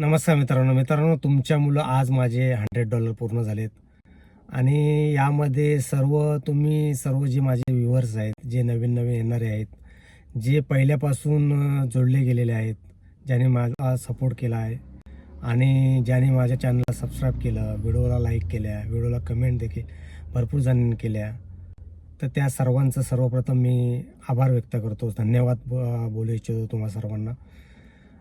नमस्कार मित्रांनो. मित्रांनो तुमच्या मुलं आज माझे हंड्रेड डॉलर पूर्ण झालेत. आणि यामध्ये सर्व तुम्ही सर्व जे माझे व्ह्युअर्स आहेत जे नवीन नवीन येणारे आहेत जे पहिल्यापासून जोडले गेलेले आहेत ज्याने माझा सपोर्ट केला आहे आणि ज्याने माझ्या चॅनलला सबस्क्राईब केलं व्हिडिओला लाईक केल्या व्हिडिओला कमेंट देखील भरपूर जणांनी केल्या. तर त्या सर्वांचं सर्वप्रथम मी आभार व्यक्त करतो. धन्यवाद बोलू इच्छितो तुम्हा सर्वांना.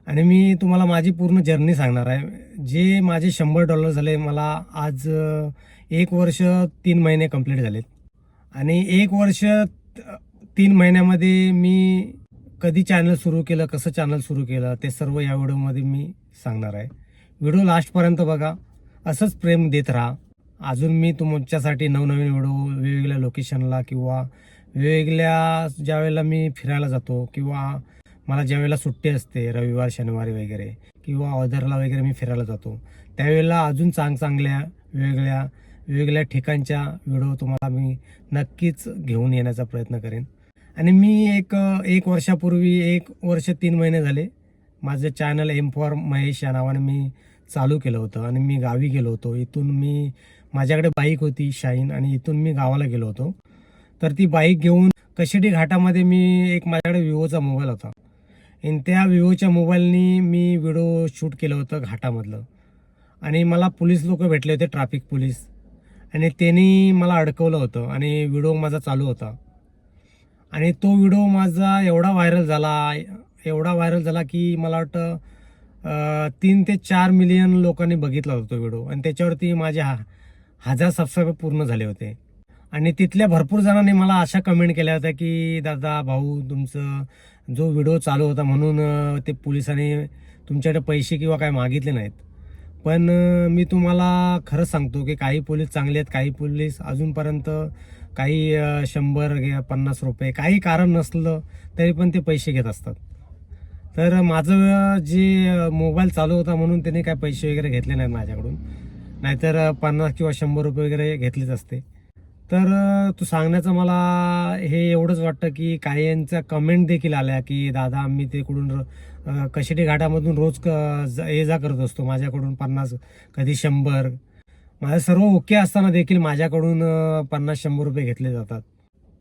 आणि मी तुम्हाला माझी पूर्ण जर्नी सांगणार आहे. जे माझे शंभर डॉलर झाले मला आज एक वर्ष तीन महिने कंप्लीट झालेत. आणि एक वर्ष त- तीन महिन्यामध्ये मी कधी चॅनल सुरू केलं कसं चॅनल सुरू केलं ते सर्व या व्हिडिओमध्ये मी सांगणार आहे. व्हिडिओ लास्टपर्यंत बघा. असंच प्रेम देत राहा. अजून मी तुमच्यासाठी नवनवीन व्हिडिओ वेगवेगळ्या लोकेशनला किंवा वेगवेगळ्या ज्यावेळेला मी फिरायला जातो किंवा मला ज्यावेळेला सुट्टी असते रविवार शनिवारी वगैरे किंवा ऑदरला वगैरे मी फिरायला जातो त्यावेळेला अजून चांग चांगल्या वेगळ्या वेगवेगळ्या ठिकाणच्या व्हिडिओ तुम्हाला मी नक्कीच घेऊन येण्याचा प्रयत्न करेन. आणि मी एक एक वर्षापूर्वी एक वर्ष तीन महिने झाले माझं चॅनल एम फॉर महेश या नावाने मी चालू केलं होतं आणि मी गावी गेलो होतो. इथून मी माझ्याकडे बाईक होती शाईन आणि इथून मी गावाला गेलो होतो. तर ती बाईक घेऊन कशिडी घाटामध्ये मी एक माझ्याकडे विवोचा मोबाईल होता. आणि त्या विवोच्या मोबाईलनी मी व्हिडिओ शूट केलं होतं घाटामधलं. आणि मला पोलीस लोक भेटले होते ट्रॅफिक पोलीस. आणि त्यांनी मला अडकवलं होतं आणि व्हिडिओ माझा चालू होता. आणि तो व्हिडिओ माझा एवढा व्हायरल झाला एवढा व्हायरल झाला की मला वाटतं तीन ते चार मिलियन लोकांनी बघितला होता तो व्हिडिओ. आणि त्याच्यावरती माझे हा हजार सबस्क्रायबर पूर्ण झाले होते. आणि तिथल्या भरपूर जणांनी मला अशा कमेंट केल्या होत्या की दादा भाऊ तुमचं जो व्हिडिओ चालू होता म्हणून ते पोलिसांनी तुमच्याकडे पैसे किंवा काय मागितले नाहीत. पण मी तुम्हाला खरंच सांगतो की काही पोलीस चांगले आहेत काही पोलीस अजूनपर्यंत काही शंभर पन्नास रुपये काही कारण नसलं तरी पण ते पैसे घेत असतात. तर माझं जे मोबाईल चालू होता म्हणून त्यांनी काय पैसे वगैरे घेतले नाहीत माझ्याकडून. नाहीतर पन्नास किंवा शंभर रुपये वगैरे घेतलेच असते. तर तू सांगण्याचं मला हे एवढंच वाटतं की काही कमेंट देखील आल्या की दादा आम्ही तिकडून अं, कशिडी घाटामधून रोज क- ये जा करत असतो. माझ्याकडून पन्नास कधी शंभर. माझं सर्व ओके असताना देखील माझ्याकडून पन्नास शंभर रुपये घेतले जातात.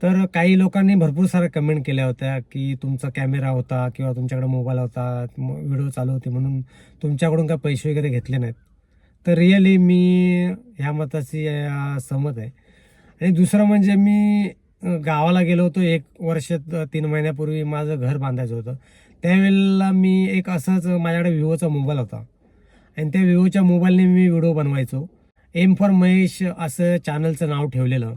तर काही लोकांनी भरपूर साऱ्या कमेंट केल्या होत्या की तुमचा कॅमेरा होता किंवा तुमच्याकडे मोबाईल होता व्हिडिओ चालू होते म्हणून तुमच्याकडून काय पैसे वगैरे घेतले नाहीत. तर रिअली मी ह्या मताशी सहमत आहे. आणि दुसरं म्हणजे मी गावाला गेलो होतो एक वर्ष तीन महिन्यापूर्वी माझं घर बांधायचं होतं. त्यावेळेला मी एक असंच माझ्याकडे विवोचा मोबाईल होता. आणि त्या विवोच्या मोबाईलने मी व्हिडिओ बनवायचो. एम फॉर महेश असं चॅनलचं नाव ठेवलेलं.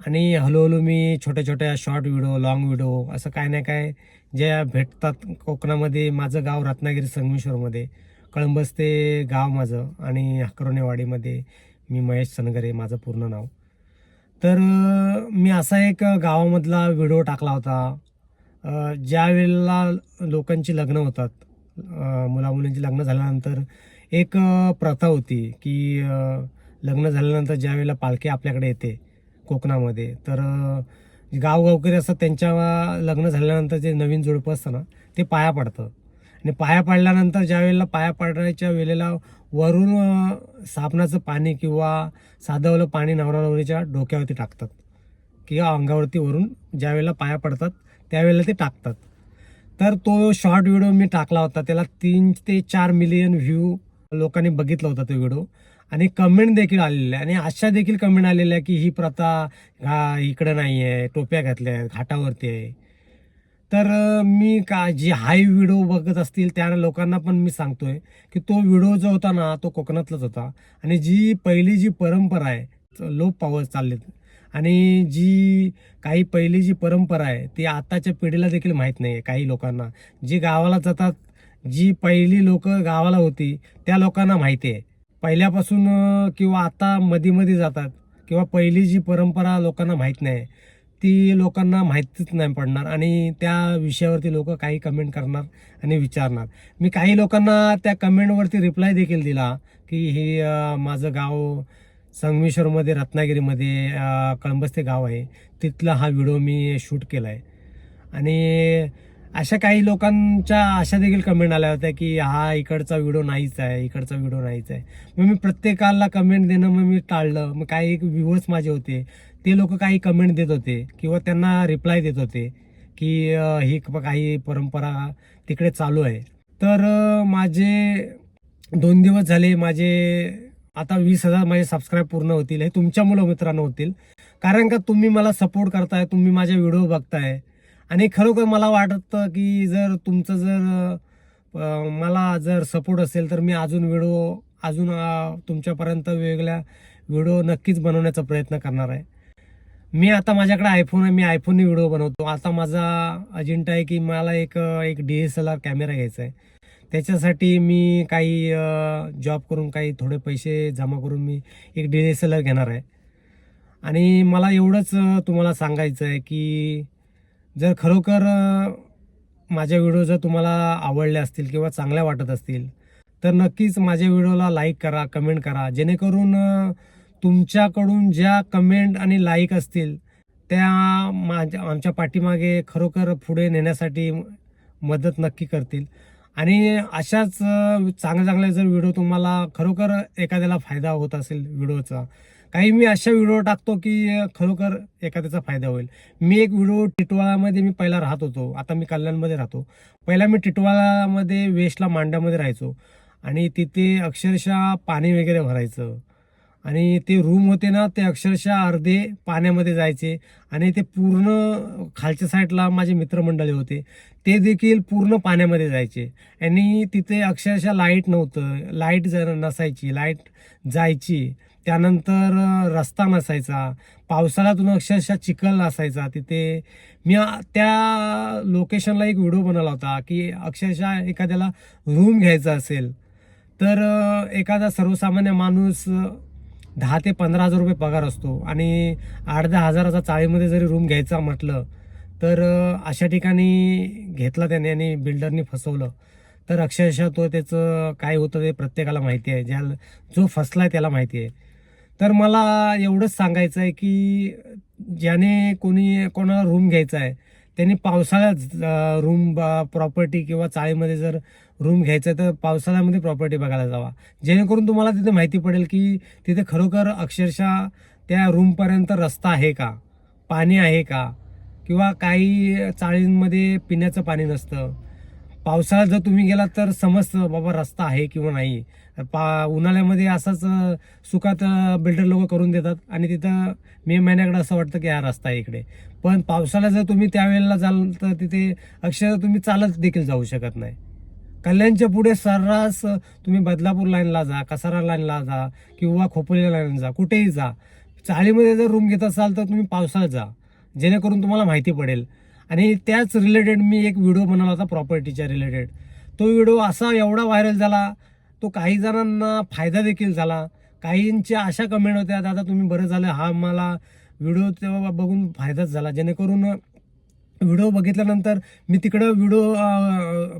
आणि हळूहळू मी छोट्या छोट्या शॉर्ट व्हिडिओ लॉंग व्हिडिओ असं काय ना काय ज्या भेटतात कोकणामध्ये माझं गाव रत्नागिरी संगमेश्वरमध्ये कळंबस ते गाव माझं आणि हकरोनेवाडीमध्ये मी महेश सनगरे माझं पूर्ण नाव. तर मी असा एक गावामधला व्हिडिओ टाकला होता. ज्या वेळेला लोकांची लग्न होतात मुलामुलींची लग्न झाल्यानंतर एक प्रथा होती की लग्न झाल्यानंतर ज्या वेळेला पालखी आपल्याकडे येते कोकणामध्ये तर अं, गावगावकरी असतात त्यांच्या लग्न झाल्यानंतर जे नवीन जोडपं असतं ना ते पाया पडतं. आणि पाया पडल्यानंतर ज्या वेळेला पाया पडण्याच्या वेळेला वरून साबणाचं पाणी किंवा साधवलं पाणी नवरा नवरीच्या डोक्यावरती टाकतात. किंवा अंगावरती वरून ज्या वेळेला पाया पडतात त्यावेळेला ते टाकतात. तर तो शॉर्ट व्हिडिओ मी टाकला होता. त्याला तीन ते चार मिलियन व्ह्यू लोकांनी बघितला होता तो व्हिडिओ. आणि कमेंट देखील आलेल्या आणि अशा देखील कमेंट आलेल्या की ही प्रथा इकडं नाही आहे टोप्या घातल्या आहेत घाटावरती आहे. तर मी का जी हाय व्हिडिओ बघत असतील त्या लोकांना पण मी सांगतोय की तो व्हिडिओ जो होता ना तो कोकणातलाच होता. आणि जी पहिली जी परंपरा आहे लोप पावत चाललेत. आणि जी काही पहिली जी परंपरा आहे ती आताच्या पिढीला देखील माहीत नाही आहे काही लोकांना. जी गावाला जातात जी पहिली लोक गावाला होती त्या लोकांना माहिती आहे. पहिल्यापासून किंवा आता मध्ये मध्ये जातात किंवा पहिली जी परंपरा लोकांना माहीत नाही ती लोकांना माहितीच नाही पडणार आणि त्या विषयावरती लोक काही कमेंट करणार आणि विचारणार. मी काही लोकांना त्या कमेंटवरती रिप्लाय देखील दिला की हे माझं गाव संगमेश्वरमध्ये रत्नागिरीमध्ये कळंबस्ते गाव आहे. तिथला हा व्हिडिओ मी शूट केला आहे आणि अशा काही लोकांच्या अशा देखील कमेंट आल्या होत्या की हा इकडचा व्हिडिओ नाहीच आहे इकडचा व्हिडिओ नाहीच आहे. मग मी प्रत्येकाला कमेंट देणं मग मी टाळलं. मग काही एक व्ह्यूवर्स माझे होते. ते लोक काही कमेंट देत होते किंवा त्यांना रिप्लाय देत होते की ही काही परंपरा तिकडे चालू आहे. तर माझे दोन दिवस झाले माझे आता वीस हजार माझे सबस्क्राईब पूर्ण होतील हे तुमच्या मुलं मित्रांनो होतील. कारण का तुम्ही मला सपोर्ट करताय तुम्ही माझे व्हिडिओ बघताय. आणि खरोखर मला वाटतं की जर तुमचं जर मला जर सपोर्ट असेल तर मी अजून व्हिडिओ अजून तुमच्यापर्यंत वेगळ्या व्हिडिओ नक्कीच बनवण्याचा प्रयत्न करणार आहे. मी आता माझ्याकडे आयफोन आहे मी आयफोनने व्हिडिओ बनवतो. आता माझा अजेंडा आहे की मला एक एक D S L R camera घ्यायचा आहे. त्याच्यासाठी मी काही जॉब करून काही थोडे पैसे जमा करून मी एक डी एस एल आर घेणार आहे. आणि मला एवढंच तुम्हाला सांगायचं आहे की जर खरोखर माझ्या व्हिडिओ जर तुम्हाला आवडले असतील किंवा चांगल्या वाटत असतील तर नक्कीच माझ्या व्हिडिओला लाईक करा कमेंट करा. जेणेकरून तुमच्याकडून ज्या कमेंट आणि लाईक असतील त्या माझ्या आमच्या पाठीमागे खरोखर पुढे नेण्यासाठी मदत नक्की करतील. आणि अशाच चांगल्या चांगल्या जर व्हिडिओ तुम्हाला खरोखर एखाद्याला फायदा होत असेल व्हिडिओचा काही मी अशा व्हिडिओ टाकतो की खरोखर एखाद्याचा फायदा होईल. मी एक व्हिडिओ टिटवाळामध्ये मी पहिला राहत होतो. आता मी कल्याणमध्ये राहतो. पहिला मी टिटवाळामध्ये वेस्टला मांड्यामध्ये राहायचो. आणि तिथे अक्षरशः पाणी वगैरे भरायचं. आणि ते रूम होते ना ते अक्षरशः अर्धे पाण्यामध्ये जायचे. आणि ते पूर्ण खालच्या साईडला माझे मित्रमंडळी होते. ते देखील पूर्ण पाण्यामध्ये जायचे. आणि तिथे अक्षरशः लाइट नव्हतं. लाइट जर नसायची लाइट जायची त्यानंतर रस्ता नसायचा. पावसाळ्यातून अक्षरशः चिखल असायचा. तिथे मी त्या लोकेशनला एक व्हिडिओ बनवला होता की अक्षरशः एखाद्याला रूम घ्यायचा असेल तर एखादा सर्वसामान्य माणूस दहा ते पंधरा हजार रुपये पगार असतो. आणि आठ दहा हजाराचा चाळीमध्ये जरी रूम घ्यायचा म्हटलं तर अशा ठिकाणी घेतला त्याने आणि बिल्डरनी फसवलं. तर अक्षरशः तो त्याचं काय होतं ते प्रत्येकाला माहिती आहे. ज्या जो फसला आहे त्याला माहिती आहे. तर मला एवढंच सांगायचं आहे की ज्याने कोणी कोणाला रूम घ्यायचा आहे त्यांनी पावसाळ्यात रूम प्रॉपर्टी किंवा चाळीमध्ये जर रूम घ्यायचा आहे तर पावसाळ्यामध्ये प्रॉपर्टी बघायला जावा. जेणेकरून तुम्हाला तिथे माहिती पडेल की तिथे खरोखर अक्षरशः त्या रूमपर्यंत रस्ता आहे का? पाणी आहे का? किंवा काही चाळींमध्ये पिण्याचं पाणी नसतं. पावसाळ्यात जर तुम्ही गेलात तर समजतं बाबा रस्ता आहे किंवा नाही. पा उन्हाळ्यामध्ये असाच सुखात बिल्डर लोक करून देतात आणि तिथं मे महिन्याकडे असं वाटतं की हा रस्ता आहे इकडे. पण पावसाळ्यात जर तुम्ही त्यावेळेला जाल तर तिथे अक्षरशः तुम्ही चालत देखील जाऊ शकत नाही. कल्याणच्या पुढे सर्रास तुम्ही बदलापूर लाईनला जा कसारा लाईनला जा किंवा खोपोली लाईनला जा कुठेही जा. चाळीमध्ये जर रूम घेत असाल तर तुम्ही पावसाळ्यात जा जेणेकरून तुम्हाला माहिती पडेल. आणि त्याच रिलेटेड मी एक व्हिडिओ बनवला होता प्रॉपर्टीच्या रिलेटेड तो व्हिडिओ असा एवढा व्हायरल झाला तो काही जणांना फायदा देखील झाला. काहींच्या अशा कमेंट होत्या दादा तुम्ही बरं झालं. हा मला व्हिडिओ तेव्हा बघून फायदाच झाला. जेणेकरून व्हिडिओ बघितल्यानंतर मी तिकडं व्हिडिओ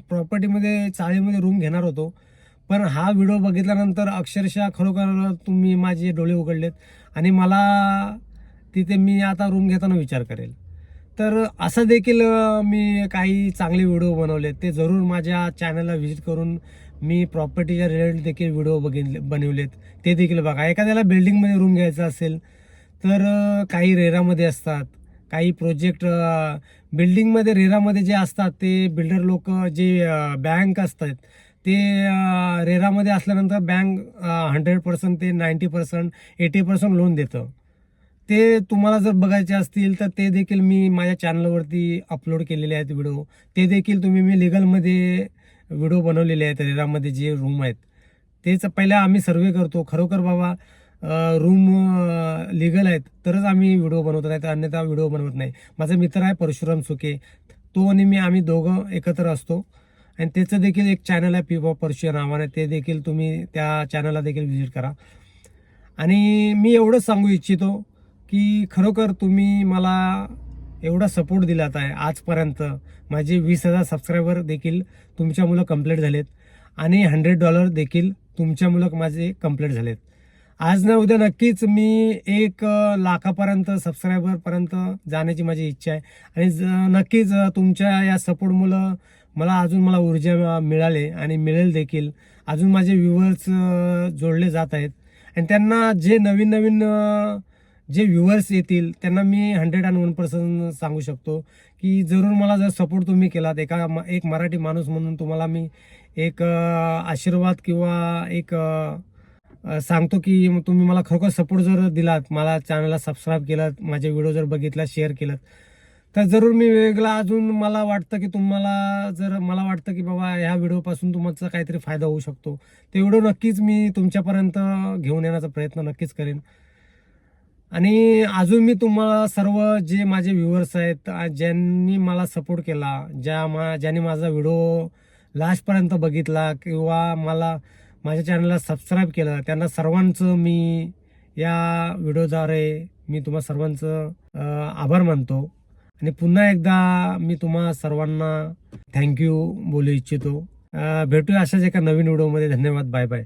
प्रॉपर्टीमध्ये चाळीमध्ये रूम घेणार होतो. पण हा व्हिडिओ बघितल्यानंतर अक्षरशः खरोखर तुम्ही माझे डोळे उघडलेत आणि मला तिथे मी आता रूम घेताना विचार करेल. तर असं देखील मी काही चांगले व्हिडिओ बनवलेत ते जरूर माझ्या चॅनलला व्हिजिट करून मी प्रॉपर्टीच्या रिलेटेड देखील व्हिडिओ बघितले बनवलेत. ते देखील बघा. एखाद्याला बिल्डिंगमध्ये रूम घ्यायचा असेल तर काही रेरामध्ये असतात. काही प्रोजेक्ट बिल्डिंगमध्ये रेरामध्ये जे असतात ते बिल्डर लोक जे बँक असतात ते रेरामध्ये असल्यानंतर बँक हंड्रेड पर्सेंट ते ninety percent eighty percent loan देतं. ते तुम्हाला जर बघायचे असतील तर ते देखील मी माझ्या चॅनलवरती अपलोड केलेले आहेत व्हिडिओ. ते देखील तुम्ही मी लिगलमध्ये व्हिडिओ बनवलेले आहेत रेरामध्ये जे रूम आहेत. तेच पहिल्या आम्ही सर्वे करतो. खरोखर बाबा रूम लिगल आहेत. तरच आम्ही व्हिडिओ बनवतो नाही तर अन्यथा व्हिडिओ बनवत नाही. माझा मित्र आहे परशुराम सुके. तो आणि मी आम्ही दोघं एकत्र असतो. आणि त्याचं देखील एक चॅनल आहे पी परशुया नावाने ते देखील तुम्ही त्या चॅनलला देखील व्हिजिट करा. आणि मी एवढंच सांगू इच्छितो की खरोखर तुम्ही मला एवढा सपोर्ट दिलात आहे आजपर्यंत. माझे वीस हजार सबस्क्रायबर देखील तुमच्या मुलं कंप्लीट झालेत. आणि हंड्रेड डॉलर देखील तुमच्यामुळं माझे कंप्लीट झालेत. आज ना उद्या नक्कीच मी एक लाखापर्यंत सबस्क्रायबर पर्यंत जाण्याची माझी इच्छा आहे. आणि ज- नक्कीच तुमच्या या सपोर्टमुळं मला अजून मला ऊर्जा मिळाले आणि मिळेल देखील. अजून माझे व्ह्युअर्स जोडले जात आहेत. आणि त्यांना जे नवीन नवीन जे व्ह्युअर्स येतील त्यांना मी हंड्रेड अँड वन पर्सेंट सांगू शकतो की जरूर मला जर सपोर्ट तुम्ही केलात एका म- एक मराठी माणूस म्हणून तुम्हाला मी एक आशीर्वाद किंवा एक सांगतो की तुम्ही मला खरोखर सपोर्ट जर दिलात मला चॅनलला सबस्क्राईब केलात माझे व्हिडिओ जर बघितला शेअर केलात तर जरूर मी वेगळा अजून मला वाटतं की तुम्हाला जर मला वाटतं की बाबा ह्या व्हिडिओपासून तुमचा काहीतरी फायदा होऊ शकतो. ते व्हिडिओ नक्कीच मी तुमच्यापर्यंत घेऊन येण्याचा प्रयत्न नक्कीच करेन. आणि अजून मी तुम्हाला सर्व जे माझे व्ह्युअर्स आहेत ज्यांनी मला सपोर्ट केला ज्या मा ज्यांनी माझा व्हिडिओ लास्टपर्यंत बघितला किंवा मला माझ्या चॅनलला सबस्क्राईब केलं. त्यांना सर्वांचं मी या व्हिडिओद्वारे मी तुम्हा सर्वांचं आभार मानतो. आणि पुन्हा एकदा मी तुम्हा सर्वांना थँक्यू बोलू इच्छितो. भेटूया अशाच एका नवीन व्हिडिओमध्ये. धन्यवाद. Bye bye